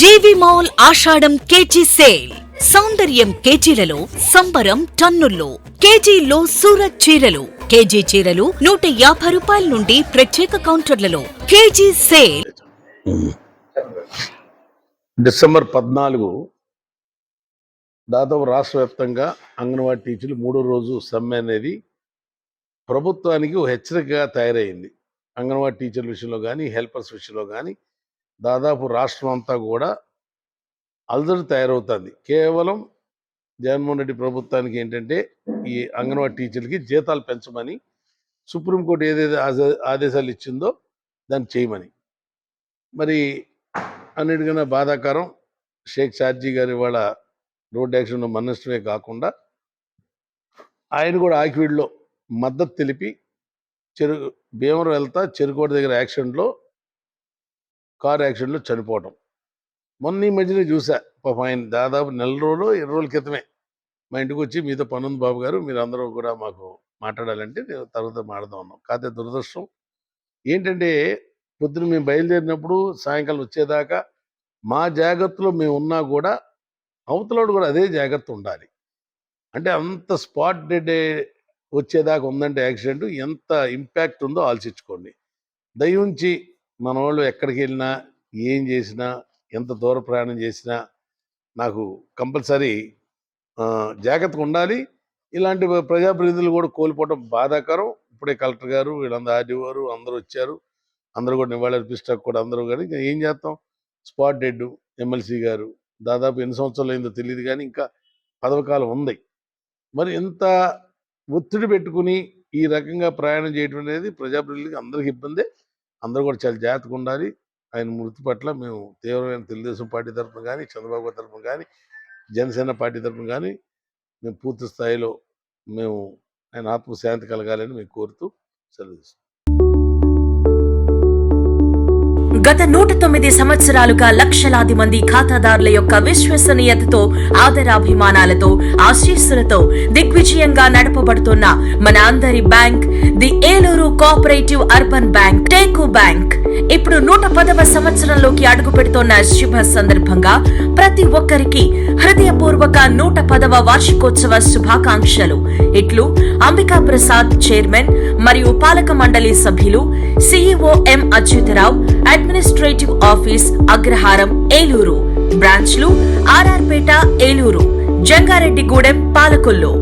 V V mall Ashadham KG sale. సౌందర్యం కేజీలలో సంబరం టన్నుల్లో. కేజీలో సూరత్ చీరలు. కేజీ చీరలు నూట యాభై రూపాయల నుండి ప్రత్యేక కౌంటర్లలో. KG sale. డిసెంబర్ పద్నాలుగు దాదాపు రాష్ట్ర వ్యాప్తంగా అంగన్వాడీ టీచర్లు మూడో రోజు సమ్మె అనేది ప్రభుత్వానికి హెచ్చరికగా తయారైంది. అంగన్వాడీ టీచర్ల విషయంలో కానీ హెల్పర్స్ విషయంలో కానీ దాదాపు రాష్ట్రం అంతా కూడా అలజడి తయారవుతుంది. కేవలం జగన్మోహన్ రెడ్డి ప్రభుత్వానికి ఏంటంటే ఈ అంగన్వాడీ టీచర్లకి జీతాలు పెంచమని సుప్రీంకోర్టు ఏదైతే ఆదే- ఆదేశాలు ఇచ్చిందో దాన్ని చేయమని. మరి అన్నిటికన్నా బాధాకరం షేక్ షార్జీ గారి వాళ్ళ రోడ్ యాక్సిడెంట్ మరణించడమే కాకుండా ఆయన కూడా ఆకివీడులో మద్దతు తెలిపి చెరు భీమవరం వెళ్తా చెరుకోట దగ్గర యాక్సిడెంట్లో కారు యాక్సిడెంట్లో చనిపోవటం. మొన్న ఈ మధ్యనే చూసా. పాప ఆయన దాదాపు నెల రోజులు ఇరవై రోజుల క్రితమే మా ఇంటికి వచ్చి మీతో పనుంది బాబు గారు మీరు అందరూ కూడా మాకు మాట్లాడాలంటే నేను తర్వాత మాట్లాడదాం అన్నాం. కాకపోతే దురదృష్టం ఏంటంటే పొద్దున మేము బయలుదేరినప్పుడు సాయంకాలం వచ్చేదాకా మా జాగ్రత్తలో మేము ఉన్నా కూడా అవతలోడు కూడా అదే జాగ్రత్త ఉండాలి. అంటే అంత స్పాట్ డెడ్ వచ్చేదాకా ఉందంటే యాక్సిడెంట్ ఎంత ఇంపాక్ట్ ఉందో ఆలోచించుకోండి. దయించి మన వాళ్ళు ఎక్కడికి వెళ్ళినా ఏం చేసినా ఎంత దూర ప్రయాణం చేసినా నాకు కంపల్సరీ జాగ్రత్తగా ఉండాలి. ఇలాంటి ప్రజాప్రతినిధులు కూడా కోల్పోవడం బాధాకరం. ఇప్పుడే కలెక్టర్ గారు వీళ్ళందరూ ఆర్డీ గారు అందరూ వచ్చారు. అందరూ కూడా నివాళి కూడా అందరూ కానీ ఇంకా ఏం చేస్తాం? స్పాట్ డెడ్ ఎమ్మెల్సీ గారు దాదాపు ఎన్ని సంవత్సరాలు అయిందో తెలియదు కానీ ఇంకా పదవకాలం ఉంది. మరి ఇంత ఒత్తిడి పెట్టుకుని ఈ రకంగా ప్రయాణం చేయడం అనేది ప్రజాప్రతినిధులకి అందరికి ఇబ్బందే. అందరూ కూడా చాలా జాగ్రత్తగా ఉండాలి. ఆయన మృతి పట్ల మేము తీవ్రమైన తెలుగుదేశం పార్టీ తరఫున కానీ చంద్రబాబు తరఫున కానీ జనసేన పార్టీ తరఫున కానీ మేము పూర్తి స్థాయిలో మేము ఆయన ఆత్మశాంతి కలగాలని మేము కోరుతూ సెలవు గత నూట తొమ్మిది సంవత్సరాలుగా లక్షలాది మంది ఖాతాదారుల యొక్క విశ్వసనీయతతో ఆదరాభిమానాలతో ఆశీస్సులతో దిగ్విజయంగా నడపబడుతున్న మన అందరి bank the Eluru cooperative urban bank teak bank. ఇప్పుడు నూట పదవ సంవత్సరంలోకి అడుగు పెడుతున్న శుభ సందర్భంగా ప్రతి ఒక్కరికి హృదయపూర్వక నూట పదవ వార్షికోత్సవ శుభాకాంక్షలు. ఇట్లు అంబికా ప్రసాద్ చైర్మన్ మరియు పాలక మండలి సభ్యులు CEO M Achyutharao administrative office Agraharam Eluru. బ్రాంచ్లు ఆర్ఆర్పేట ఏలూరు. జంగారెడ్డిగూడెం పాలకొల్లు.